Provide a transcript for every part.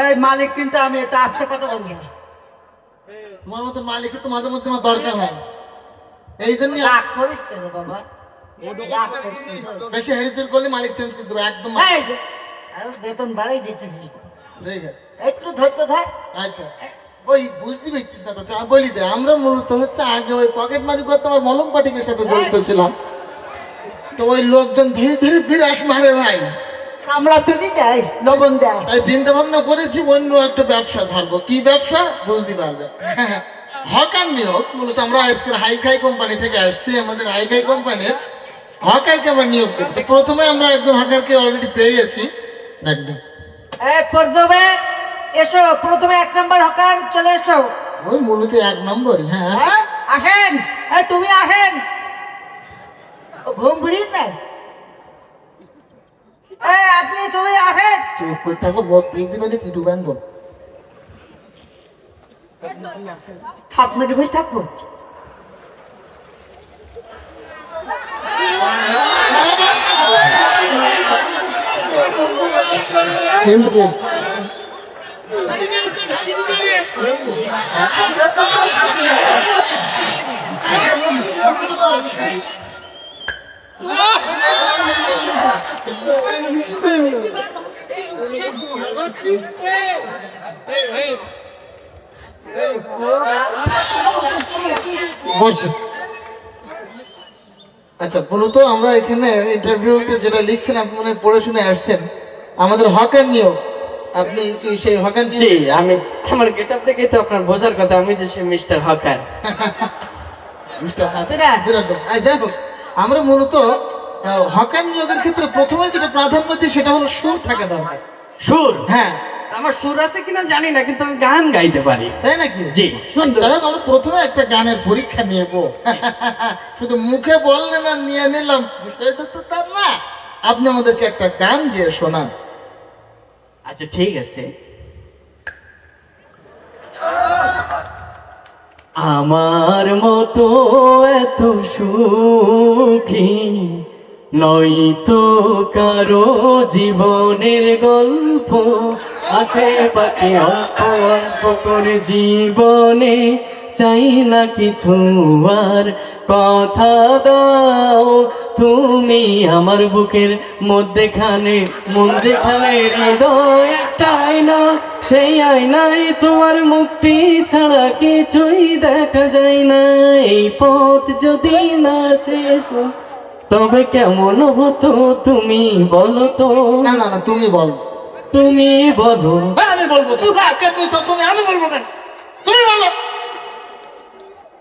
এই মালিক কিন্তু আমি এটা আসতে কথা বলব। তোমার মতো মালিকের তো মাঝে মধ্যে আমার দরকার হয়। এই জন্য রাগ করিস তো রে বাবা বেশি হেরিচুর করলে মালিক চেঞ্জ করে দেবো একদম এই বেতন বাড়াই দিতেছিস। ঠিক আছে। একটু ধৈর্য ধর। আচ্ছা। ওই বুঝতে পারছিস না তোকে বলি দে আমরা মূলত হচ্ছে আগে ওই পকেট মারি করতে আমার মলম পাটিকের সাথে জড়িত ছিলাম। তো ওই লোকজন ধীরে ধীরে বিরাট মারে ভাই। কামড়া তুলি দেয় লবণ দেয়। তাই চিন্তা ভাবনা করেছি অন্য একটা ব্যবসা ধরবো। কি ব্যবসা? বুঝতে পারবে। হকার নিয়োগ মূলত আমরা আজকের হাইফাই কোম্পানি থেকে আসছি আমাদের হাইফাই কোম্পানির হকারকে আমরা নিয়োগ করি তো প্রথমে আমরা একজন হকারকে অলরেডি পেয়ে গেছি। একদম পর্যবে এসো প্রথমে এক নম্বর হকার চলে এসো। ওই মূলত এক নম্বরই হ্যাঁ। হ্যাঁ আসেন। তুমি আসেন। ঘুম এই আপনি তুমি আসেন। চুপ করে থাকো বদ পেয়ে দিবে কি ডুবান বল। খাপ মেরে বসে থাকব চিমকে বসে। আচ্ছা মূলত আমরা এখানে ইন্টারভিউতে যেটা লিখছেন আপনি মনে পড়ে শুনে আসছেন। আমাদের হকার নিয়োগ। আপনি কি সেই হকার জি আমি আমার গেটআপ দেখে তো আপনার বোঝার কথা আমি যে সে মিস্টার হকার মিস্টার হকার আমরা মূলত হকার নিয়োগের ক্ষেত্রে প্রথমে যেটা প্রাধান্য দিই সেটা হলো সুর থাকে দরকার। সুর? হ্যাঁ। আমার সুর আছে কিনা জানি না কিন্তু আমি গান গাইতে পারি। তাই নাকি? জি, সুন্দর। আমরা প্রথমে একটা গানের পরীক্ষা নেব শুধু মুখে বললেন আর নিয়ে নিলাম। বিষয়টা তো তার না। আপনি আমাদেরকে একটা গান দিয়ে শোনান। আচ্ছা ঠিক আছে। আমার মতো এত সুখী নয়তো কারও জীবনের গল্প। আছে বাকি অল্প অল্প করে জীবনে চাই না কিছু আর কথা দাও। তুমি আমার বুকের মধ্যেখানে, মন যেখানে হৃদয় একটা সেই আয়নায় তোমার মুখটি ছাড়া কিছুই দেখা যায় না। এই পথ যদি না শেষ তবে কেমন হতো তুমি বলো তো? না না, তুমি বল। তুমি বলো। হ্যাঁ, আমি বলব তুমি কাকে কইছো তুমি আমি বলব কেন? তুমি বলো।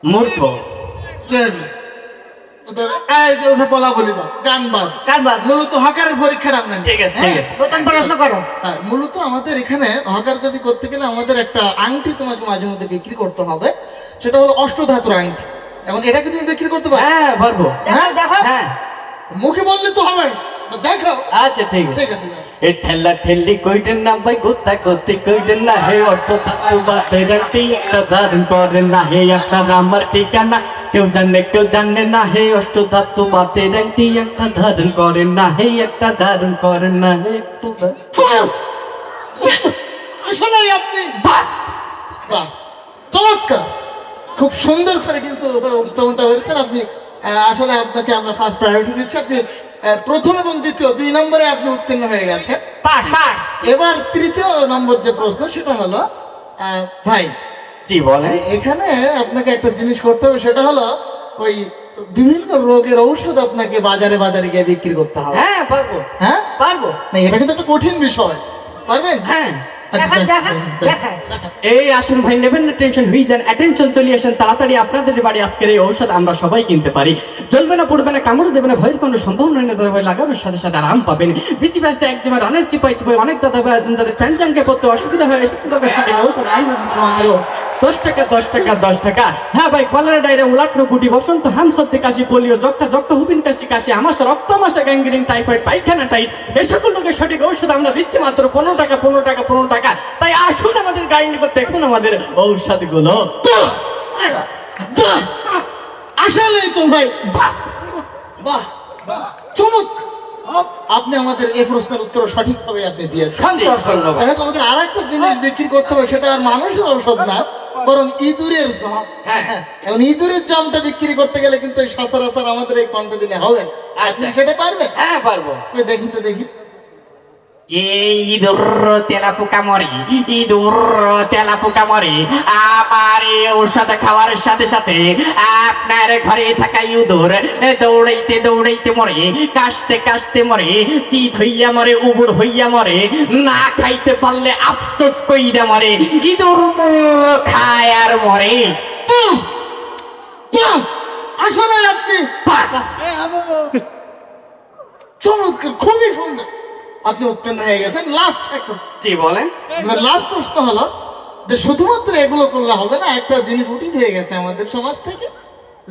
মূর্খ। কেন? এই যে ওঠে বলা বলিবা গান বাদ। কার বাদ। মূলত হকারের পরীক্ষাটা। ঠিক আছে, ঠিক হ্যাঁ? আছে। প্রথম প্রশ্ন করো। হ্যাঁ, মূলত আমাদের এখানে হকার কাজ করতে গেলে আমাদের একটা আংটি তোমাকে মাঝে মধ্যে বিক্রি করতে হবে। সেটা হলো অষ্টধাতুর আংটি। এখন এটাকে তুমি বিক্রি করতে পারো? হ্যাঁ পারব। দেখো দেখো। হ্যাঁ। মুখে বললে তো হবে না। দেখো। আচ্ছা ঠিক আছে। ঠিক আছে যাও। এ ঠেলা কইটেন না ভাই গোতা গতি কইটেন না হে অর্থ থাকু বাতে রাখতে একটা ধারণ করে না হে একটা আমার ঠিকানা। কেউ জানে কেউ জানে না হে অষ্ট ধাতু বাতে রাখতে একটা ধারণ করে না হে একটা ধারণ করে না হে একটা আসলে আপনি। বাহ বাহ চমৎকার। খুব সুন্দর করে কিন্তু উপস্থাপনটা হয়েছেন আপনি আসলে আপনাকে আমরা ফার্স্ট প্রায়োরিটি দিচ্ছি। আপনি প্রথম এবং দ্বিতীয় দুই নম্বরে আপনি উত্তীর্ণ হয়ে পাস এবার তৃতীয় নম্বর যে প্রশ্ন সেটা হলো ভাই জি বলে এখানে আপনাকে একটা জিনিস করতে হবে সেটা হলো ওই বিভিন্ন রোগের ঔষধ আপনাকে বাজারে বাজারে গিয়ে বিক্রি করতে হবে। হ্যাঁ পারব। হ্যাঁ? পারব। না এটা কিন্তু একটা কঠিন বিষয়। পারবেন? হ্যাঁ। আচ্ছা, দেখা। দেখা। এই আসুন ভাই নেবেন না টেনশন হয়ে যান অ্যাটেনশন চলে আসেন তাড়াতাড়ি আপনাদের বাড়ি আজকের এই ঔষধ আমরা সবাই কিনতে পারি জ্বলবে না পড়বে না কামড় দেবে না ভয়ের কোনো সম্ভাবনা নেই দাদা ভাই লাগানোর সাথে সাথে আরাম পাবেন বেশি ব্যস্ত একজনের রানের চিপাই চিপাই অনেক দাদা ভাই আছেন যাদের প্যান্টানকে করতে অসুবিধা হয় সেটা সাথে দশ টাকা দশ টাকা দশ টাকা। হ্যাঁ ভাই কলেরা ডায়রা উলাটনো গুটি বসন্ত হাম সর্দি কাশি পোলিও যক্কা যক্কা হুপিন কাশি কাশি আমার রক্ত মাসা গ্যাংগ্রিন টাইফয়েড পায়খানা টাইট এই সকল রোগের সঠিক ঔষধ আমরা দিচ্ছি মাত্র পনেরো টাকা পনেরো টাকা পনেরো টাকা। তাই আসুন আমাদের গাড়ি করতে দেখুন আমাদের ঔষধগুলো! আসলেই তো ভাই বাহ বাহ চমক আপনি আমাদের এই প্রশ্নের উত্তর সঠিকভাবে আপনি দিয়েছেন। এখন আমাদের আর একটা জিনিস বিক্রি করতে হবে সেটা আর মানুষের ঔষধ না। বরং ইঁদুরের জম হ্যাঁ। এখন ইঁদুরের জমটা বিক্রি করতে গেলে কিন্তু সচরাচর আমাদের এই কণ্ঠ দিলে হবে আপনি আচ্ছা। সেটা পারবে? হ্যাঁ পারব। দেখি তো দেখি। ইঁদুর তেলা পোকা মরে ইঁদুর তেলা পোকা মরে। আমার এই ঔষধ খাওয়ার সাথে সাথে আপনার ঘরে থাকা ইঁদুর দৌড়াইতে দৌড়াইতে মরে কাশতে কাশতে মরে চিত হইয়া মরে উবুড় হইয়া মরে না খাইতে পারলে আফসোস কইরা মরে। ইঁদুর খায় আর মরে! আসলে আপনি চমৎকার খুবই সুন্দর। আপনি উত্তীর্ণ হয়ে গেছেন। লাস্ট একটা জি বলেন। লাস্ট প্রশ্ন হলো যে শুধুমাত্র এগুলো করলে হবে না একটা জিনিস উঠিত হয়ে গেছে আমাদের সমাজ থেকে।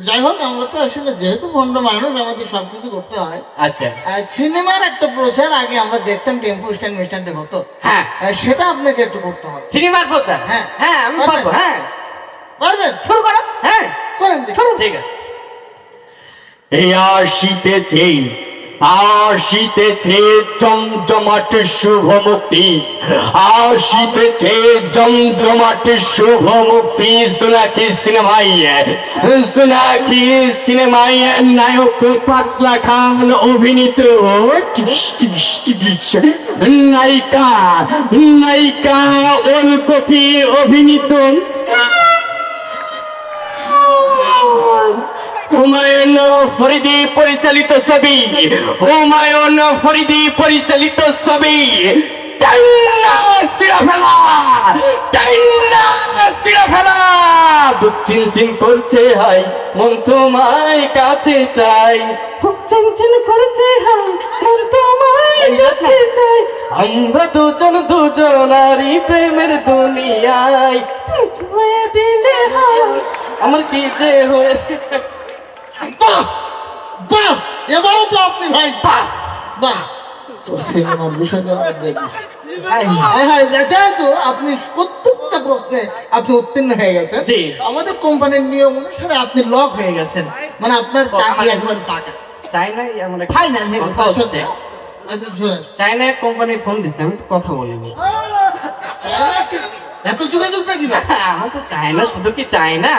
যাই হোক আমরা তো আসলে যেহেতু ভণ্ড মানুষ আমাদের সবকিছু করতে হয়। আচ্ছা। সিনেমার একটা প্রচার আগে আমরা দেখতাম টেম্পু স্ট্যান্ড মিস্ট্যান্ডে হতো। হ্যাঁ। সেটা আপনাকে একটু করতে হবে। সিনেমার প্রচার? হ্যাঁ। হ্যাঁ আমি পারব হ্যাঁ। পারবেন? শুরু করো হ্যাঁ। করেন। শুরু। ঠিক আছে। এই আসিতেছে আসিতেছে জমজমাট শুভ মুক্তি আসিতেছে জমজমাট শুভ মুক্তি সোনাকি সিনেমাই সোনাকি সিনেমাই নায়ক পাতলা খান, অভিনীত। নায়িকা নায়িকা ওলকপি অভিনীত হুমায়ুন ফরিদি পরিচালিত ছবি। হুমায়ুন ফরিদি পরিচালিত ছবি। বুক চিনচিন করছে হাই মন তোমায় কাছে চাই। বুক চিনচিন করছে হাই মন তোমায় কাছে চাই। আমরা দুজন দুজনারই প্রেমের দুনিয়ায়। দিলে হাই। আমার কি যে হয়েছে? বাহ! বাহ! এবারও তো আপনি ভাই। বাহ! বাহ! প্রত্যেকটা প্রশ্নে আপনি উত্তীর্ণ হয়ে গেছেন। আমাদের কোম্পানির নিয়ম অনুসারে আপনি লক হয়ে গেছেন। মানে আপনার চাকরি একবার টাকা। আমরা হয়ে কথা হচ্ছে। আচ্ছা চাইনা কোম্পানির ফোন দিচ্ছে আমি কথা বলিনি। এত যোগাযোগ নাকি না আমার তো চায়না শুধু কি চায়না?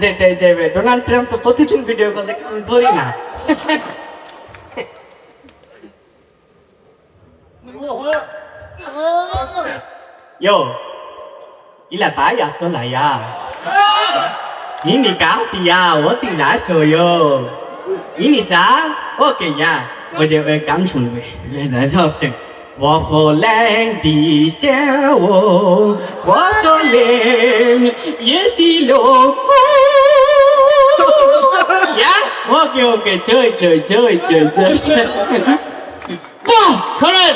যে যে- যে ডোনাল্ড ট্রাম্প তো প্রতিদিন ভিডিও কল দেখে আমি ধরি না Yo, ila tayo aso na ya. Ini ka tiya, wo ti la cho yo. Ini sa, okay ya. 我就会刚出来，然后这。我不能地见我，我的脸也是流 过。呀，OK OK，chơi chơi chơi chơi chơi。বাহ শোনেন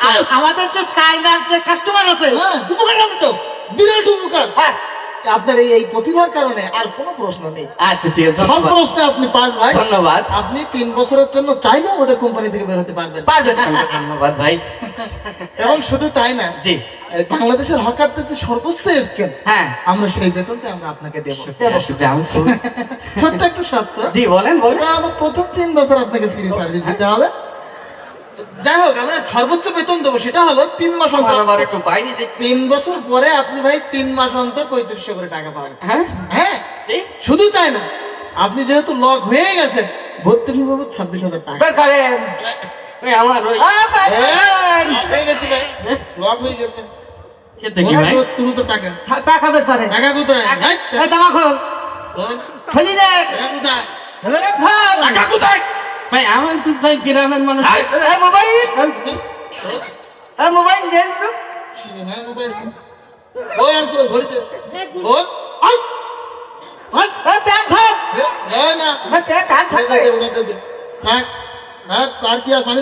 আ- আমাদের যে চাইনার যে কাস্টমার আছে হ্যাঁ। উপকার হবে তো? বিরাট উপকার। হ্যাঁ। আপনার এই এই প্রতিভার কারণে আর কোনো প্রশ্ন নেই। আচ্ছা ঠিক আছে সব ধন্যবাদ। প্রশ্নে আপনি পারবেন ভাই। ধন্যবাদ। আপনি তিন বছরের জন্য চাইলেও আমাদের কোম্পানি থেকে বেরোতে পারবেন। পারবেন। ধন্যবাদ ভাই। এবং শুধু তাই না জি। বাংলাদেশের হকারদের যে সর্বোচ্চ স্কেল হ্যাঁ। আমরা সেই বেতনটা আমরা আপনাকে দেবো। ছোট্ট একটা সত্য জি বলেন বলেন। আমরা প্রথম তিন বছর আপনাকে ফ্রি সার্ভিস দিতে হবে। যাই হোক আমরা সর্বোচ্চ বেতন দেবো সেটা হলো তিন মাস অন্তর। একটু বাইরে তিন বছর পরে আপনি ভাই তিন মাস অন্তর পঁয়ত্রিশশো করে টাকা পাবেন। হ্যাঁ? হ্যাঁ শুধু তাই না আপনি যেহেতু লক হয়ে গেছেন বত্রিশ বাবু ছাব্বিশ হাজার টাকা। আমার ওই আ, বের করেন। হয়ে গেছে ভাই লক হয়ে গেছে। খেতে কি ভাই? তুই তো টাকা। টাকা বের করেন টাকা কোথায়? এই, জামা খোল খোল। দে টাকা কোথায়। টাকা ভাই আমার তো ভাই গ্রামের মানুষ। মোবাইল? মোবাইল দেন। হ্যাঁ মোবাইল। ওই আর ঘড়িতে? বল। না হ্যাঁ হ্যাঁ তার কি আর পানি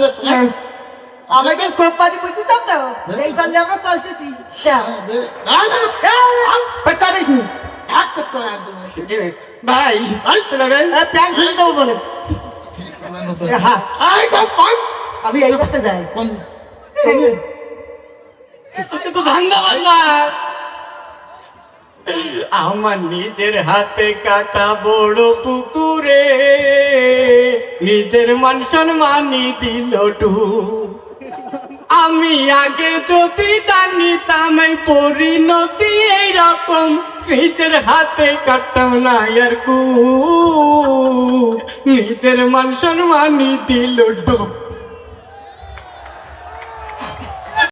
আমাদের কোম্পানি বুঝতে তো? এই আমরা চলতেছি। করিস নি। ভাই খুলে দেবো বলে। হ্যাঁ আই তো আমি এই করতে যাই। কোন তুমি এটা তো ভাঙ্গা ভাঙ্গা। আমার নিজের হাতে কাটা বড় পুকুরে নিজের মান সম্মানই দিল টু আমি আগে যদি জানিতাম পরিণতি এইরকম, নিজের হাতে কাটতাম না আর কু। নিজের মান সম্মানি দিল টু